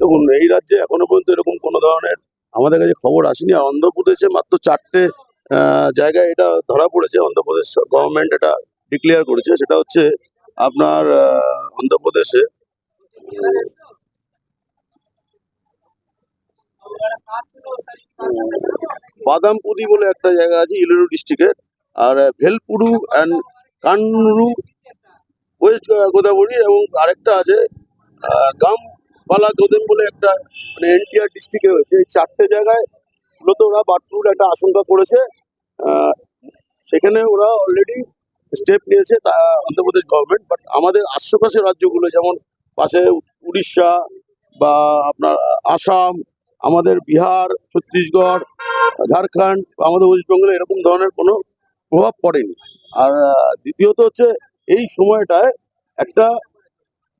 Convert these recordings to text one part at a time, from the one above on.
দেখুন, এই রাজ্যে এখনও পর্যন্ত এরকম কোনো ধরনের আমাদের কাছে খবর আসেনি। আর অন্ধ্রপ্রদেশে মাত্র চারটে জায়গায় এটা ধরা পড়েছে। অন্ধ্রপ্রদেশ গভর্নমেন্ট এটা ডিক্লেয়ার করেছে। সেটা হচ্ছে আপনার অন্ধ্রপ্রদেশে। বাদামপুরি বলে একটা জায়গা আছে, ইলুরু ডিস্ট্রিক্টের আর ভেলপুরু অ্যান্ড কান্নুরু ওয়েস্ট গোদাবরী এবং আরেকটা আছে গাম পালা গোদেম বলে একটা মানে এনটিআর ডিস্ট্রিক্টে হয়েছে। এই চারটে জায়গায় মূলত ওরা বার্ড ফ্লুর একটা আশঙ্কা করেছে। সেখানে ওরা অলরেডি স্টেপ নিয়েছে তা অন্ধ্রপ্রদেশ গভর্নমেন্ট বাট আমাদের আশেপাশের রাজ্যগুলো যেমন পাশে উড়িষ্যা বা আপনার আসাম, আমাদের বিহার, ছত্তিশগড়, ঝাড়খণ্ড, আমাদের ওয়েস্ট বেঙ্গলে এরকম ধরনের কোনো প্রভাব পড়েনি। আর দ্বিতীয়ত হচ্ছে এই সময়টায় একটা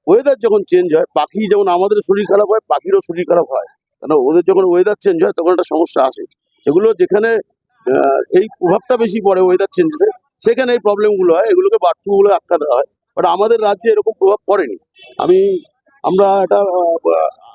ওয়েদার যখন চেঞ্জ হয়, পাখি যেমন আমাদের শরীর খারাপ হয়, পাখিরও শরীর খারাপ হয়। কেন? ওদের যখন ওয়েদার চেঞ্জ হয়, তখন একটা সমস্যা আসে। সেগুলো যেখানে এই প্রভাবটা বেশি পড়ে ওয়েদার চেঞ্জেসে সেখানে এই প্রবলেমগুলো হয়। এগুলোকে বাথরুম বলে আখ্যা দেওয়া হয়। বাট আমাদের রাজ্যে এরকম প্রভাব পড়েনি। আমি, আমরা এটা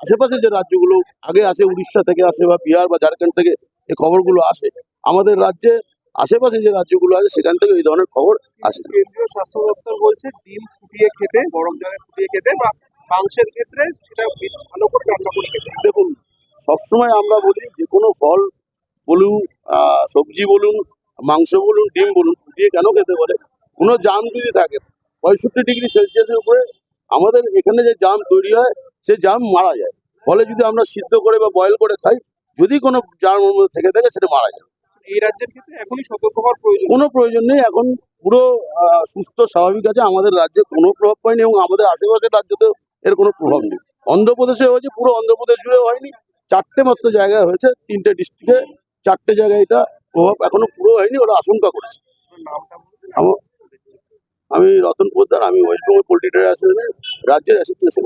আশেপাশে যে রাজ্যগুলো, আগে আসে উড়িষ্যা থেকে আসে বা বিহার বা ঝাড়খণ্ড থেকে এই খবরগুলো আসে। আমাদের রাজ্যে আশেপাশে যে রাজ্যগুলো আছে সেখান থেকে এই ধরনের খবর আসে। কেন্দ্রীয় স্বাস্থ্য দপ্তর বলছে ডিম ফুটিয়ে খেতে গরম জলে ফুটিয়ে খেতে বা মাংসের ক্ষেত্রে সেটা ভালো করে রান্না করে খেতে। দেখুন সবসময় আমরা বলি যে কোনো ফল বলুন সবজি বলুন মাংস বলুন ডিম বলুন ফুটিয়ে কেন খেতে বলে? কোনো জাম যদি থাকে পঁয়ষট্টি ডিগ্রি সেলসিয়াসের উপরে আমাদের এখানে যে জাম তৈরি হয় সে জাম মারা যায়। ফলে যদি আমরা সিদ্ধ করে বা বয়েল করে খাই যদি কোনো জাম থেকে থাকে সেটা মারা যায়। এই রাজ্যের ক্ষেত্রে এখনই সতর্ক হওয়ার প্রয়োজন কোনো প্রয়োজন নেই। এখন পুরো সুস্থ, স্বাভাবিক আছে। আমাদের রাজ্যে কোনো প্রভাব পায়নি এবং আমাদের আশেপাশের রাজ্যতেও এর কোনো প্রভাব নেই। অন্ধ্রপ্রদেশে হয়েছে। পুরো অন্ধ্রপ্রদেশ জুড়ে হয়নি। চারটে মাত্র জায়গায় হয়েছে। তিনটে ডিস্ট্রিক্টে চারটে জায়গায় এটা প্রভাব এখনও পুরো হয়নি। ওরা আশঙ্কা করেছে। আমি রতন পোদ্দার, আমি ওয়েস্ট বেঙ্গল পোল্ট্রি রাজ্যের অ্যাসোসিয়েশন